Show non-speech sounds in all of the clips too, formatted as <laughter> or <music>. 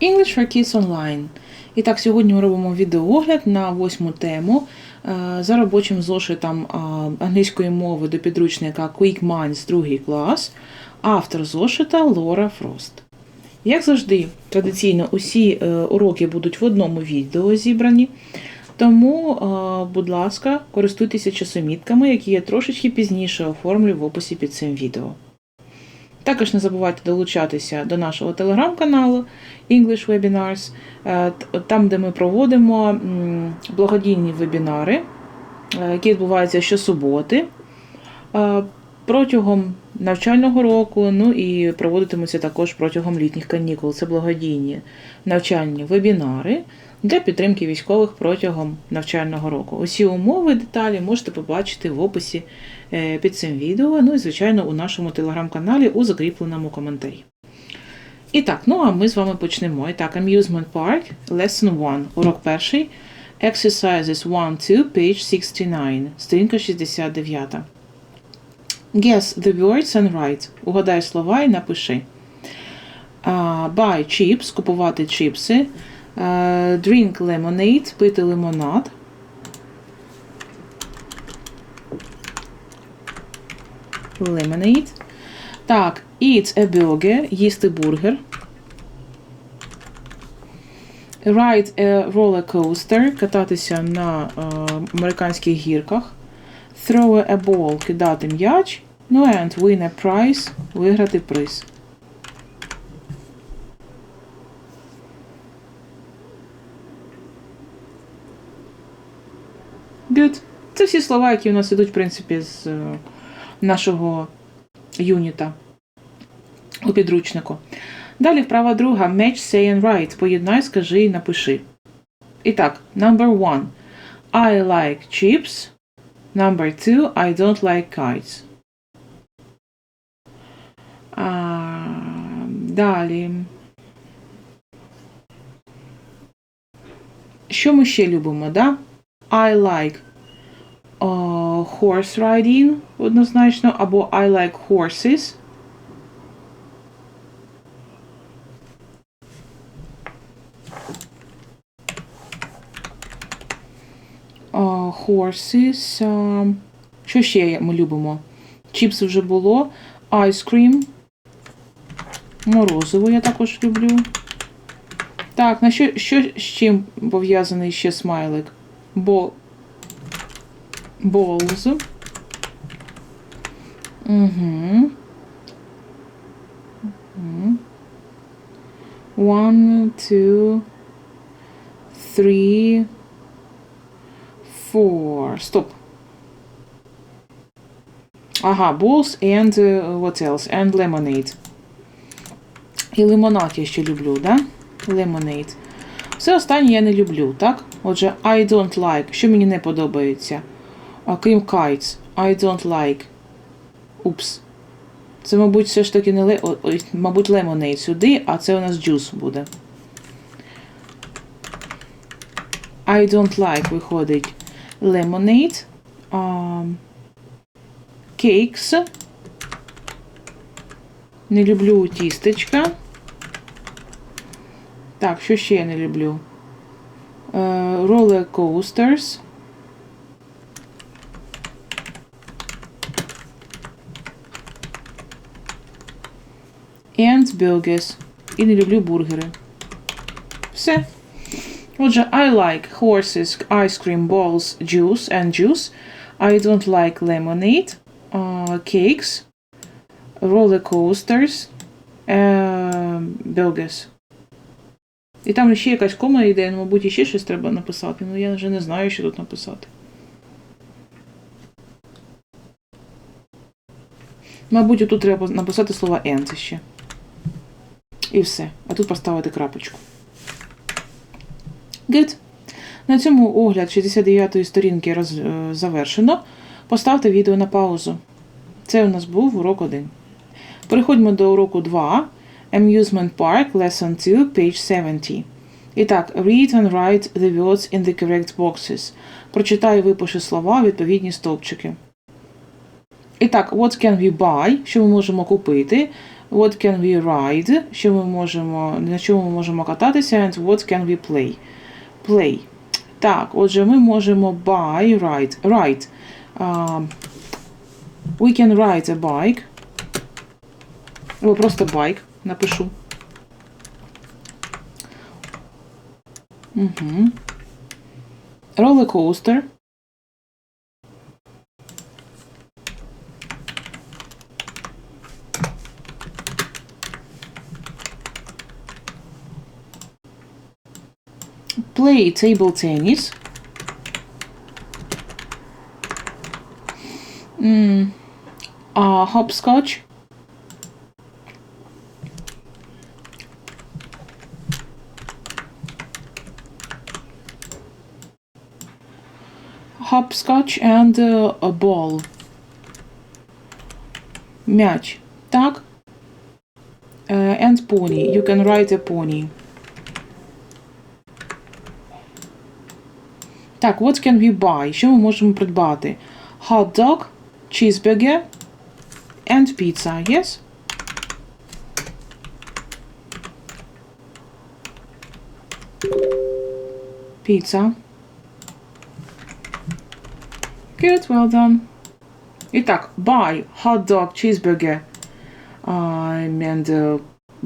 English for Kids Online. І так, сьогодні ми робимо відеоогляд на восьму тему е, за робочим зошитом е, англійської мови до підручника Quick Minds 2 клас, автор зошита Лора Фрост. Як завжди, традиційно усі е, уроки будуть в одному відео зібрані. Тому, будь ласка, користуйтеся часомітками, які я трошечки пізніше оформлю в описі під цим відео. Також не забувайте долучатися до нашого телеграм-каналу English Webinars, е, там, де ми проводимо благодійні вебінари, е, які відбуваються щосуботи е, протягом навчального року, ну і проводитимуться також протягом літніх канікул. Це благодійні навчальні вебінари для підтримки військових протягом навчального року. Усі умови, деталі можете побачити в описі е, під цим відео, ну і, звичайно, у нашому телеграм-каналі у закріпленому коментарі. І так, ну а ми з вами почнемо. І так, Amusement Park, Lesson 1, урок перший, Exercises 1, 2, page 69, сторінка 69. Guess the words and write. Угадай слова і напиши. Uh, buy chips, купувати чіпси. Uh, drink lemonade, пити лимонад. Lemonade. Так, eat a burger, їсти бургер. Ride a roller coaster, кататися на е, американських гірках. Throw a ball, кидати м'яч. Ну and win a prize, виграти приз. Good. Це всі слова, які у нас ідуть, в принципі, з е, нашого юніта у підручнику. Далі вправа друга. Match, say and write. Поєднай, скажи і напиши. І так, number one. I like chips. Number two. I don't like kites. А, далі. Що ми ще любимо, да? I like uh, horse riding, однозначно, або I like horses. Uh, horses. Um, що ще ми любимо? Чіпси вже було. Ice cream. Морозиво я також люблю. Так, на що, що з чим пов'язаний ще смайлик? Бо. Balls. Угу. Угу. One, two, three, four. Стоп. Ага, balls and uh, what else? And lemonade. І лимонад я ще люблю, да? Lemonade. Все останнє я не люблю, так? Отже, I don't like. Що мені не подобається? А крім kites. I don't like. Упс. Це, мабуть, все ж таки не ле... ой, мабуть, lemonade сюди, а це у нас juice буде. I don't like виходить lemonade. Um, cakes. Не люблю тістечка. Так, що ще я не люблю? Е, Roller coasters. And burgers. І не люблю бургери. Все. Отже, I like horses, ice cream balls, juice and juice. I don't like lemonade, uh, cakes, roller coasters, uh, burgers. І там ще якась кома йде, ну, мабуть, ще щось треба написати. Ну я вже не знаю, що тут написати. Мабуть, тут треба написати слова and ще. І все. А тут поставити крапочку. Good. На цьому огляд 69-ї сторінки роз, е, завершено. Поставте відео на паузу. Це у нас був урок 1. Переходьмо до уроку 2. Amusement Park, Lesson 2, page 70. І так, read and write the words in the correct boxes. Прочитай і випиши слова в відповідні стовпчики. І так, what can we buy? Що ми можемо купити? What can we ride? Що ми можемо, на чому ми можемо кататися? And what can we play? Play. Так, отже, ми можемо buy, ride. Ride. Um, we can ride a bike. Або просто bike напишу. Угу. Roller. Play table tennis. Mm. Uh, hopscotch. Hopscotch and uh, a ball. Мяч. Так? Uh, and pony. You can ride a pony. Так, what can we buy? Що ми можемо придбати? Hot dog, cheeseburger and pizza, yes? Pizza. Good, well done. І так, buy hot dog, cheeseburger um, and uh,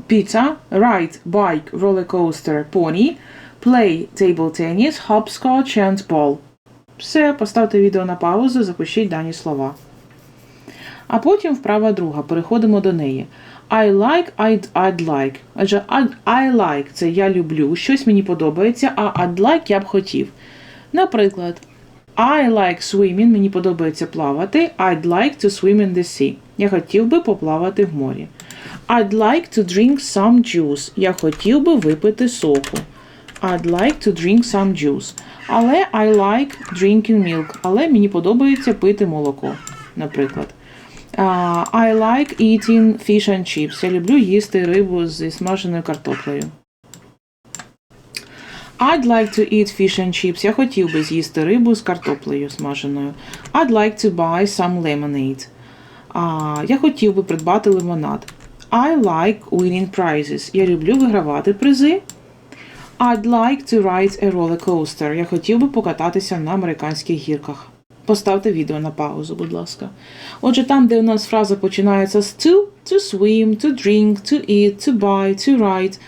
pizza, ride bike, roller coaster, pony, play table tennis, hopscotch and ball. Все, поставте відео на паузу, запишіть дані слова. А потім вправа друга. Переходимо до неї. I like, I'd, I'd like. Адже I, I like це я люблю, щось мені подобається, а I'd like я б хотів. Наприклад, I like swimming, мені подобається плавати. I'd like to swim in the sea. Я хотів би поплавати в морі. I'd like to drink some juice. Я хотів би випити соку. I'd like to drink some juice. Але I like drinking milk. Але мені подобається пити молоко, наприклад. Uh, I like eating fish and chips. Я люблю їсти рибу зі смаженою картоплею. I'd like to eat fish and chips. Я хотів би з'їсти рибу з картоплею смаженою. I'd like to buy some lemonade. А, я хотів би придбати лимонад. I like winning prizes. Я люблю вигравати призи. I'd like to ride a roller coaster. Я хотів би покататися на американських гірках. Поставте відео на паузу, будь ласка. Отже, там, де у нас фраза починається з to, to swim, to drink, to eat, to buy, to ride,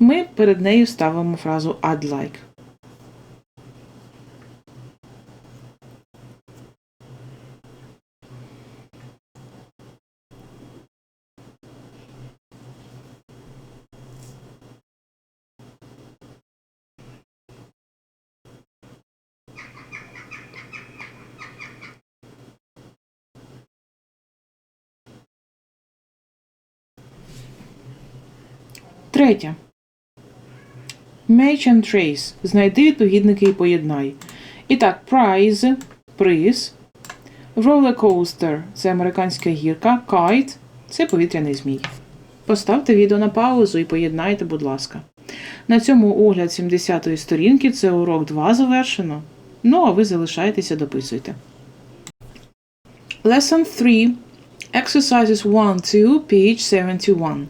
ми перед нею ставимо фразу I'd like. Третє. Match and trace. Знайди відповідники і поєднай. І так, prize – приз. Roller coaster – це американська гірка. Kite – це повітряний змій. Поставте відео на паузу і поєднайте, будь ласка. На цьому огляд 70-ї сторінки це урок 2 завершено. Ну, а ви залишайтеся, дописуйте. Lesson 3. Exercises 1-2, page 71.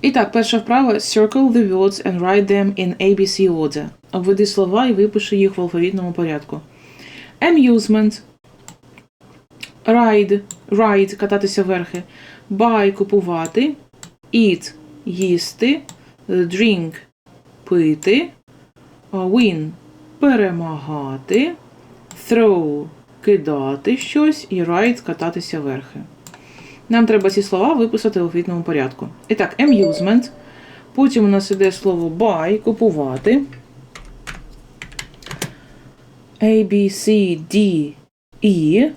І так, перша вправа Circle the words and write them in ABC order. Обведи слова і випиши їх в алфавітному порядку. Amusement. Ride. Ride кататися верхи. Buy купувати. Eat їсти. Drink пити. Win перемагати. Throw кидати щось. І ride кататися верхи. Нам треба ці слова виписати в алфавітному порядку. І так, amusement. Потім у нас іде слово buy, купувати. A, B, C, D, E.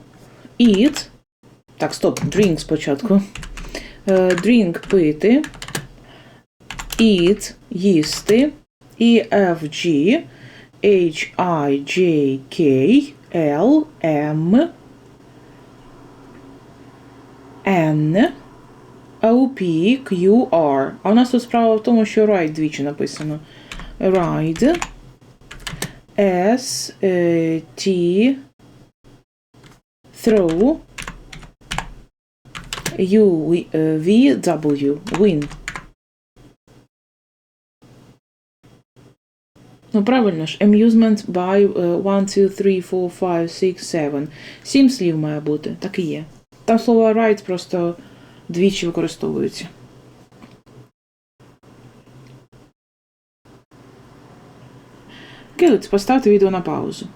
Eat. Так, стоп, drink спочатку. Е, Drink пити. Eat їсти. E, F, G. H, I, J, K, L, M. N, O, P, Q, R. А у нас тут справа в тому, що ride двічі написано. Ride. S, е, T, throw, U, е, V, W. Win. Ну, правильно ж. Amusement by 1, 2, 3, 4, 5, 6, 7. Сім слів має бути. Так і є. Там слово right просто двічі використовується. Good. Поставте відео на паузу.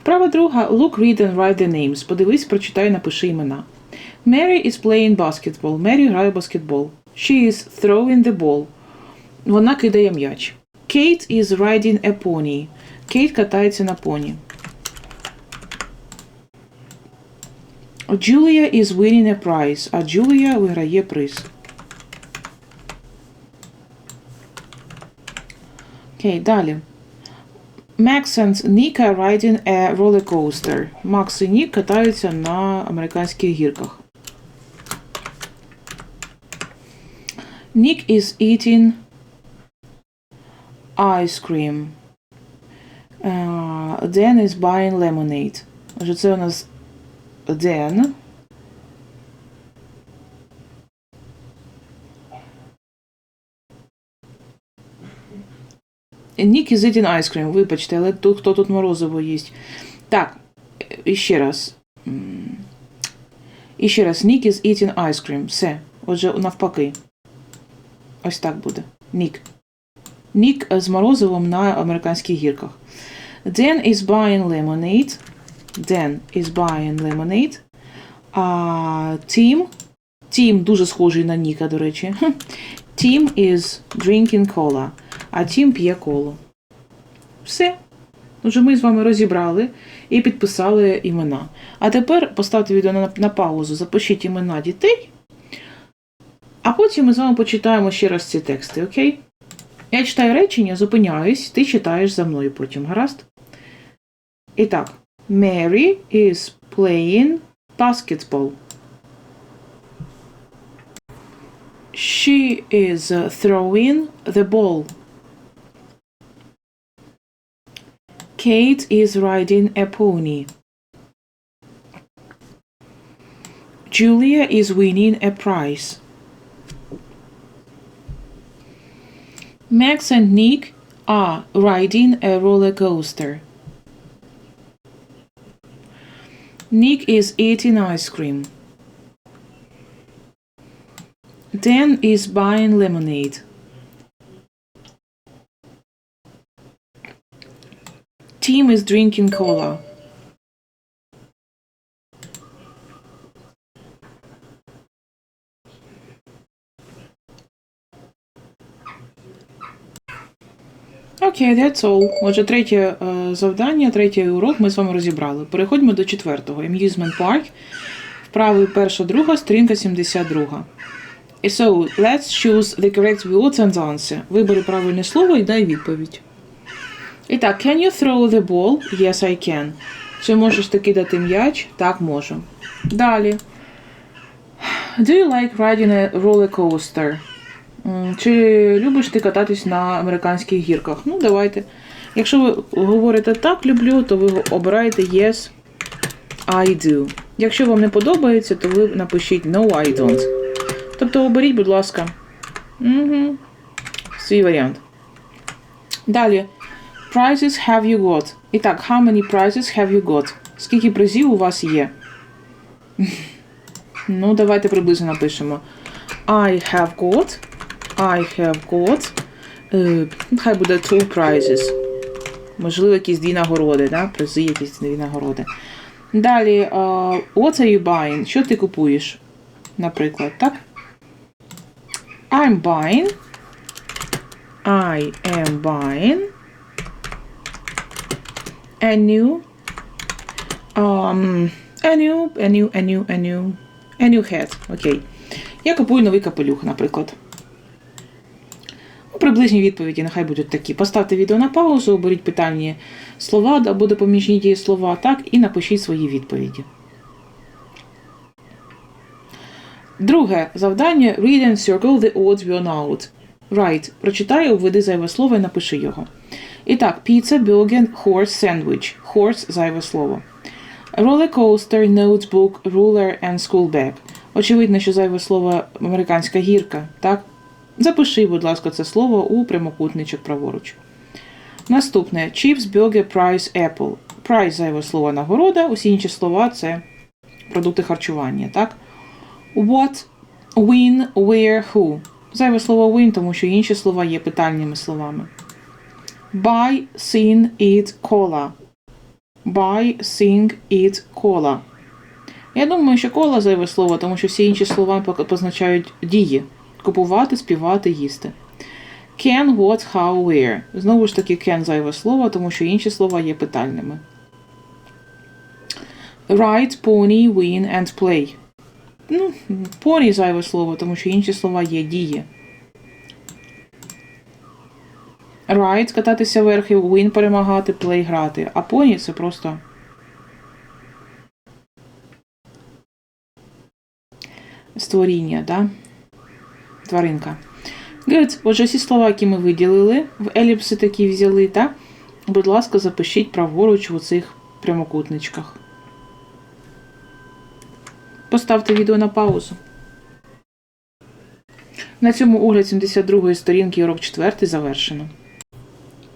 Вправа друга. Look, read and write the names. Подивись, прочитай, напиши імена. Mary is playing basketball. Мері грає баскетбол. She is throwing the ball. Вона кидає м'яч. Kate is riding a pony. Кейт катається на поні. Julia is winning a prize. А Джулія виграє приз. Окей, далі. Max and Nick are riding a roller coaster. Макс і Нік катаються на американських гірках. Nick is eating ice cream. Uh, Dan is buying lemonade. Отже, це у нас Dan. Nick is eating ice cream. Вибачте, але тут хто тут морозиво їсть. Так, і ще раз. М, І ще раз. Nick is eating ice cream. Все. Отже, навпаки. Ось так буде. Нік. Нік з морозивом на американських гірках. Dan is buying lemonade. Dan is buying lemonade. А Тім. Тім дуже схожий на Ніка, до речі. Тім is drinking cola. А Тім п'є колу. Все. Отже, ми з вами розібрали і підписали імена. А тепер поставте відео на, на паузу, запишіть імена дітей. А потім ми з вами почитаємо ще раз ці тексти, окей? Я читаю речення, зупиняюсь, ти читаєш за мною потім, гаразд? І так, Mary is playing basketball. She is uh, throwing the ball. Kate is riding a pony. Julia is winning a prize. Max and Nick are riding a roller coaster. Nick is eating ice cream. Dan is buying lemonade. Tim is drinking cola. Окей, that's all. Отже, третє е, завдання, третій урок ми з вами розібрали. Переходимо до четвертого. Amusement Park. Вправи перша, друга, сторінка 72. І So, let's choose the correct words and answer. Вибери правильне слово і дай відповідь. І так, can you throw the ball? Yes, I can. Чи можеш ти кидати м'яч? Так, можу. Далі. Do you like riding a roller coaster? Чи любиш ти кататись на американських гірках? Ну, давайте. Якщо ви говорите так, люблю, то ви обираєте Yes, I do. Якщо вам не подобається, то ви напишіть No, I don't. Тобто оберіть, будь ласка, угу. свій варіант. Далі. Prizes have you got? І так, how many prizes have you got? Скільки призів у вас є? <laughs> ну, давайте приблизно напишемо. I have got. I have got. Е, хай буде two prizes. Можливо, якісь дві нагороди, да? призи, якісь дві нагороди. Далі, uh, what are you buying? Що ти купуєш? Наприклад, так? I'm buying. I am buying. A new. Um, a new, a new, a new, a new, a new hat. Окей. Я купую новий капелюх, наприклад. Ну, Приблизні відповіді нехай будуть такі. Поставте відео на паузу, оберіть питальні слова або допоміжні дії слова, так, і напишіть свої відповіді. Друге завдання Read and circle the odds worn out. Write. Прочитай, обведи зайве слово і напиши його. І так, pizza, burger, horse, sandwich. Horse – зайве слово. Roller coaster, notebook, ruler and school bag. Очевидно, що зайве слово американська гірка, так? Запиши, будь ласка, це слово у прямокутничок праворуч. Наступне Chips, Burger, Price, Apple. Price зайве слово нагорода, усі інші слова це продукти харчування, так? What, when, where, who. Зайве слово when, тому що інші слова є питальними словами. Buy, sing, eat, cola. Buy, sing, eat, cola. Я думаю, що кола зайве слово, тому що всі інші слова позначають дії. Купувати, співати, їсти. Can, what, how, where. Знову ж таки, can зайве слово, тому що інші слова є питальними. Ride, pony, win and play. Ну, pony зайве слово, тому що інші слова є дії. Ride – кататися верхи, win – перемагати, play – грати. А pony – це просто створіння, да? Тваринка. Good. Отже, всі слова, які ми виділили, в еліпси такі взяли, так? Будь ласка, запишіть праворуч у цих прямокутничках. Поставте відео на паузу. На цьому огляд 72 сторінки урок 4 завершено.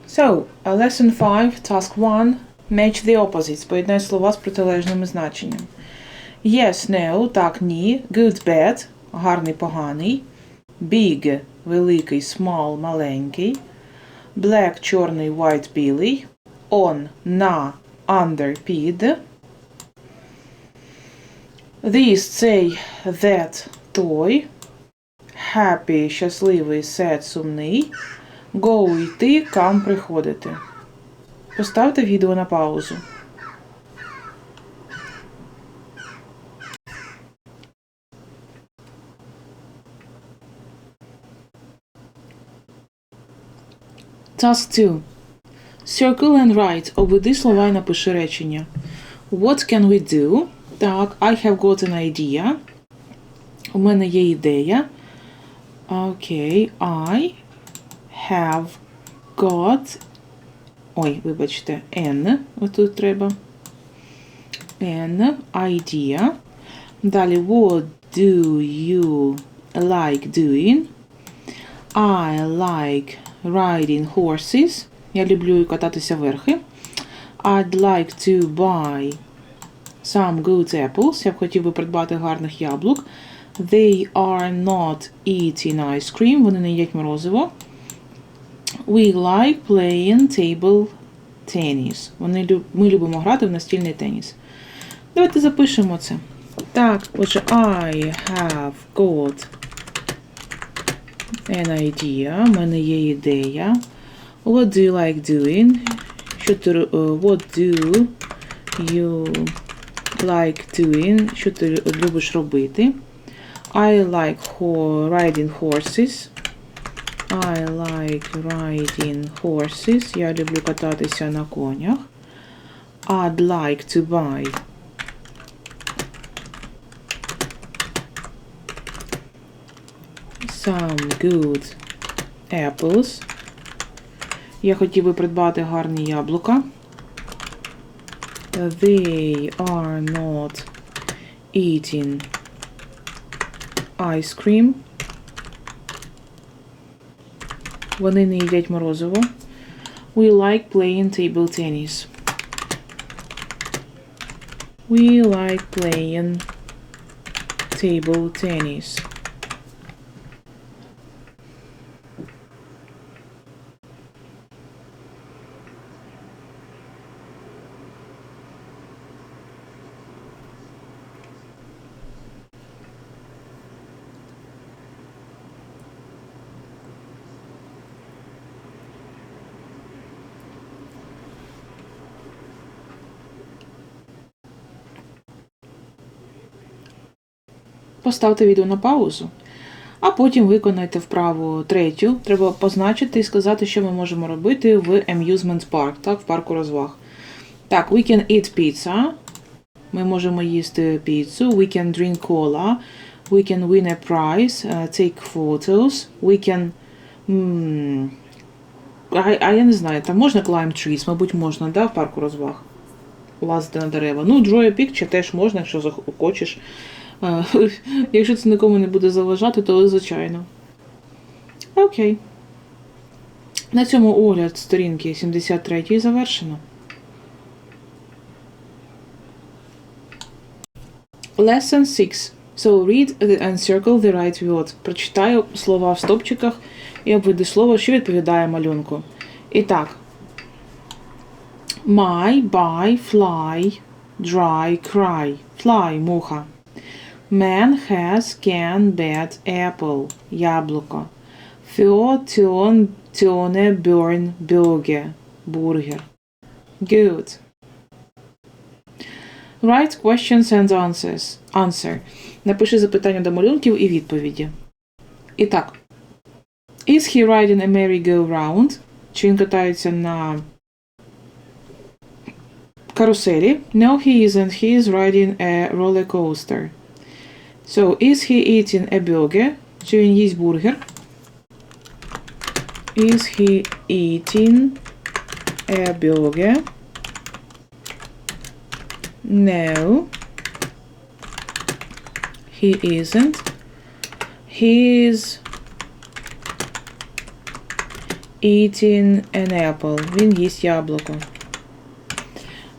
So, lesson 5, task 1. Match the opposites. Поєднай слова з протилежними значенням. Yes, no, так, ні. Good, bad, гарний, поганий. Big, великий, small, маленький. Black, чорний, white, білий. On, на, under, під. This, цей, that, той. Happy, щасливий, sad, сумний. Go, йти, come, приходити. Поставте відео на паузу. Task 2. Circle and write. Обведи слова і напиши речення. What can we do? Так, I have got an idea. У мене є ідея. Окей, I have got. Ой, вибачте, an. Отут треба. An idea. Далі, what do you like doing? I like riding horses. Я люблю кататися верхи. I'd like to buy some good apples. Я б хотів би придбати гарних яблук. They are not eating ice cream. Вони не їдять морозиво. We like playing table tennis. Вони, ми любимо грати в настільний теніс. Давайте запишемо це. Так, отже, I have got an idea. У мене є ідея. What do you like doing? Що ти, е, what do you like doing? Що ти любиш робити? I like riding horses. I like riding horses. Я люблю кататися на конях. I'd like to buy. Some good apples. Я хотів би придбати гарні яблука. They are not eating ice cream. Вони не їдять морозиво. We like playing table tennis. We like playing table tennis. Поставте відео на паузу, а потім виконайте вправу третю. Треба позначити і сказати, що ми можемо робити в Amusement Park, так, в парку розваг. Так, we can eat pizza. Ми можемо їсти піцу. We can drink cola. We can win a prize. uh, take photos. We can. А, а я не знаю, там можна climb trees, мабуть, можна, да, в парку розваг. Лазити на дерева. Ну, draw a picture теж можна, якщо захочеш. <laughs> Якщо це нікому не буде заважати, то звичайно. Окей. На цьому огляд сторінки 73 завершено. Lesson 6. So read the- circle the right word. Прочитаю слова в стопчиках і обведи слово, що відповідає малюнку. І так. My, buy, fly, dry, cry. Fly – муха. Man has can, bad, apple – яблуко. Für, turn, turne, burn, burger – бургер. Good. Write questions and answers. Answer. Напиши запитання до малюнків і відповіді. І так. Is he riding a merry-go-round? Чи він катається на каруселі? No, he isn't. He is riding a roller coaster. So, is he eating a burger? Чи він їсть бургер? Is he eating a burger? No. He isn't. He's eating an apple. Він їсть яблуко.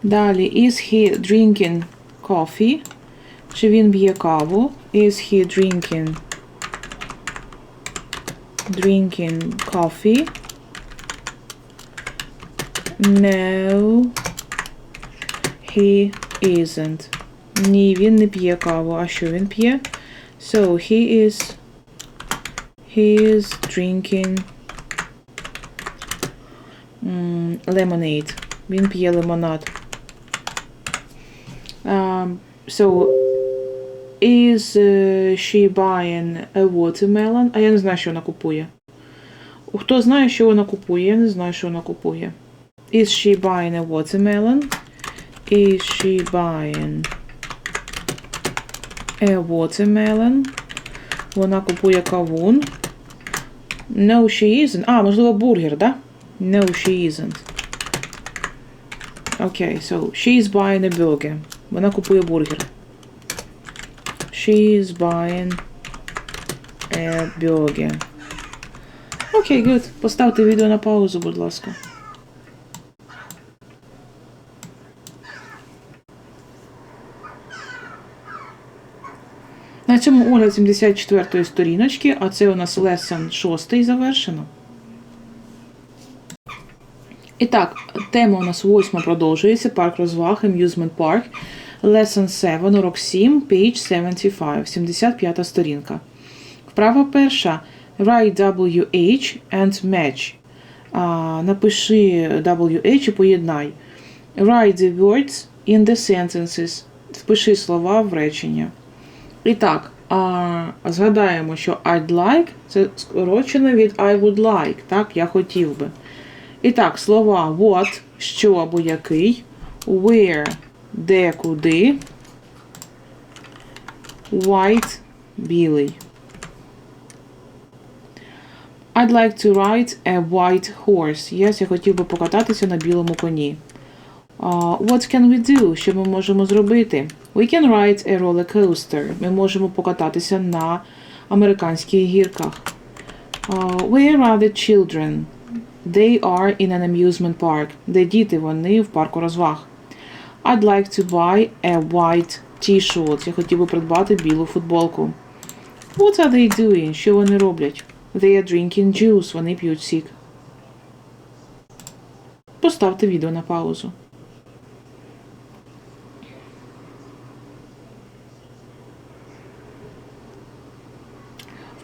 Далі. Is he drinking coffee? Чи він п'є каву? Is he drinking drinking coffee? No. He isn't. Ні, він не п'є каву. А що він п'є? So he is he is drinking м, lemonade. Він п'є лимонад. Um, so is uh, she buying a watermelon? А я не знаю, що вона купує. Хто знає, що вона купує? Я не знаю, що вона купує. Is she buying a watermelon? Is she buying a watermelon? Вона купує кавун. No, she isn't. А, можливо, бургер, да? No, she isn't. Okay, so she is buying a burger. Вона купує бургер. She is buying a burger. Окей, good. Поставте відео на паузу, будь ласка. На цьому огляд 74-ї сторіночки, а це у нас лесон 6 завершено. І так, тема у нас восьма продовжується. Парк розваг, Amusement Park. Lesson 7, урок 7, page 75, 75 сторінка. Вправа перша. Write WH and match. А, напиши WH і поєднай. Write the words in the sentences. Впиши слова в речення. І так, а, згадаємо, що I'd like це скорочено від I would like. Так, я хотів би. І так, слова what, що або який, where, де, куди, white, білий. I'd like to ride a white horse. Yes, я хотів би покататися на білому коні. Uh, what can we do? Що ми можемо зробити? We can ride a roller coaster. Ми можемо покататися на американських гірках. Uh, where are the children? They are in an amusement park. Де діти? Вони в парку розваг. I'd like to buy a white t-shirt. Я хотів би придбати білу футболку. What are they doing? Що вони роблять? They are drinking juice. Вони п'ють сік. Поставте відео на паузу.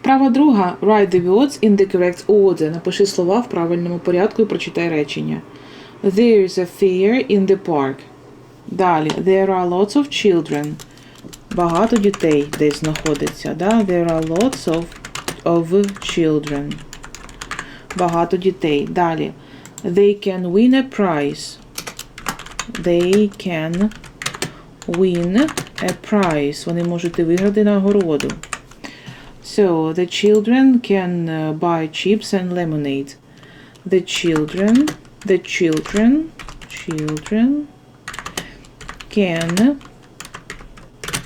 Вправа друга. Write the words in the correct order. Напиши слова в правильному порядку і прочитай речення. There is a fair in the park. Далі. There are lots of children. Багато дітей десь знаходиться. Да? There are lots of, of children. Багато дітей. Далі. They can win a prize. They can win a prize. Вони можуть виграти нагороду. So, the children can uh, buy chips and lemonade. The children, the children, children Can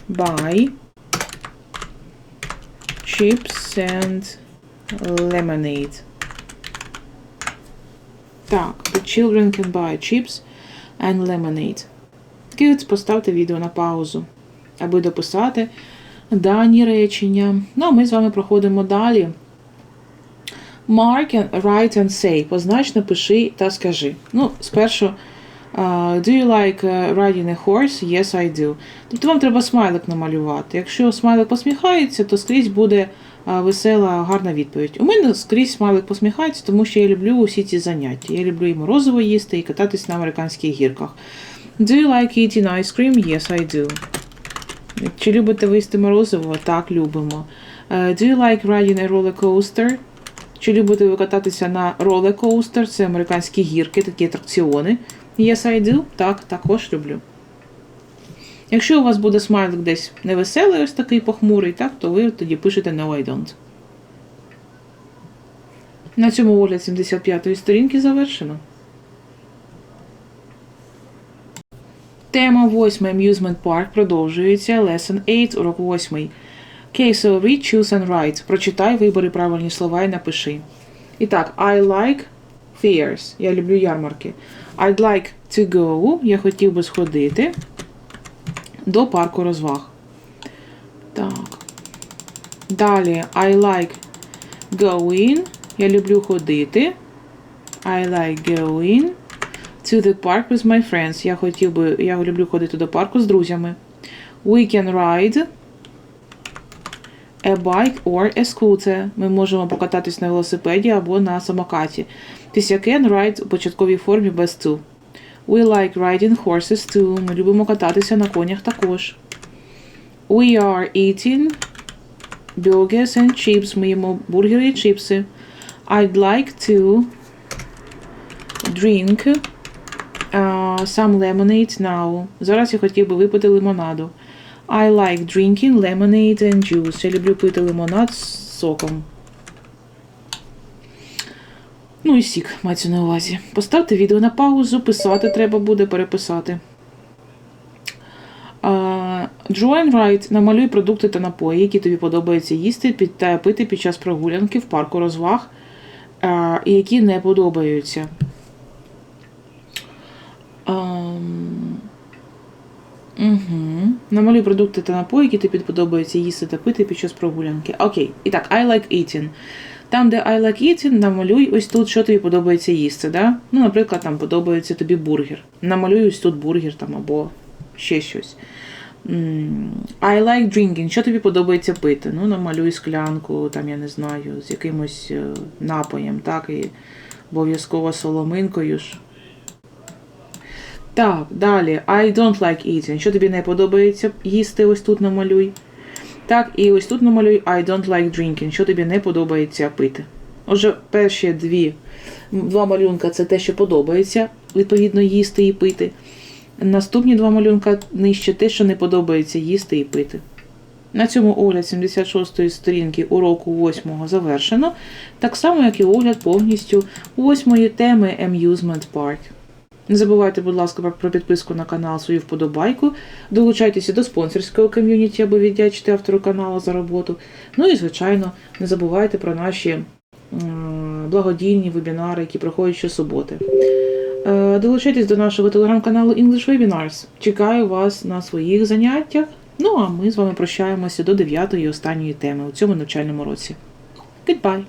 buy chips and lemonade. Так, the children can buy chips and lemonade. Kids, поставте відео на паузу, аби дописати дані речення. Ну, а ми з вами проходимо далі. Mark and write and say. Познач, напиши та скажи. Ну, спершу. Do you like uh, riding a horse? Yes, I do. Тобто вам треба смайлик намалювати. Якщо смайлик посміхається, то скрізь буде uh, весела, гарна відповідь. У мене скрізь смайлик посміхається, тому що я люблю усі ці заняття. Я люблю і морозиво їсти, і кататись на американських гірках. Do you like eating ice cream? Yes, I do. Чи любите ви їсти морозиво? Так, любимо. Uh, do you like riding a roller coaster? Чи любите ви кататися на coaster? Це американські гірки, такі атракціони. Yes, I do. Так, також люблю. Якщо у вас буде смайлик десь невеселий, ось такий похмурий, так, то ви тоді пишете No, I don't. На цьому огляд 75-ї сторінки завершено. Тема 8 Amusement Park продовжується. Lesson 8, урок 8. Okay, so read, choose and write. Прочитай, вибери правильні слова і напиши. І так, I like fairs. Я люблю ярмарки. I'd like to go. Я хотів би сходити до парку розваг. Так. Далі I like going. Я люблю ходити. I like going to the park with my friends. Я хотів би, я люблю ходити до парку з друзями. We can ride a bike or a scooter. Ми можемо покататись на велосипеді або на самокаті. Після can ride у початковій формі без to. We like riding horses too. Ми любимо кататися на конях також. We are eating burgers and chips. Ми їмо бургери і чіпси. I'd like to drink uh, some lemonade now. Зараз я хотів би випити лимонаду. I like drinking lemonade and juice. Я люблю пити лимонад з соком. Ну і сік, мається на увазі. Поставте відео на паузу, писати треба буде переписати. And write. Намалюй продукти та напої, які тобі подобається їсти та пити під час прогулянки в парку розваг, і які не подобаються. Угу. Намалюй продукти та напої, які тобі подобається їсти та пити під час прогулянки. Окей. І так, I like eating. Там, де I like eating, намалюй ось тут, що тобі подобається їсти. Да? Ну, наприклад, там подобається тобі бургер. Намалюй ось тут бургер там або ще щось. I like drinking. Що тобі подобається пити? Ну, намалюй склянку, там, я не знаю, з якимось е, напоєм, так, і обов'язково соломинкою ж. Так, далі. I don't like eating. Що тобі не подобається їсти? Ось тут намалюй. Так, і ось тут намалюй I don't like drinking. Що тобі не подобається пити. Отже, перші дві, два малюнка це те, що подобається, відповідно, їсти і пити. Наступні два малюнка нижче те, що не подобається їсти і пити. На цьому огляд 76-ї сторінки уроку 8 завершено, так само, як і огляд повністю 8 теми Amusement Park. Не забувайте, будь ласка, про- підписку на канал, свою вподобайку. Долучайтеся до спонсорського ком'юніті, аби віддячити автору каналу за роботу. Ну і, звичайно, не забувайте про наші благодійні вебінари, які проходять щосуботи. Е, Долучайтесь до нашого телеграм-каналу English Webinars. Чекаю вас на своїх заняттях. Ну а ми з вами прощаємося до дев'ятої і останньої теми у цьому навчальному році. Goodbye!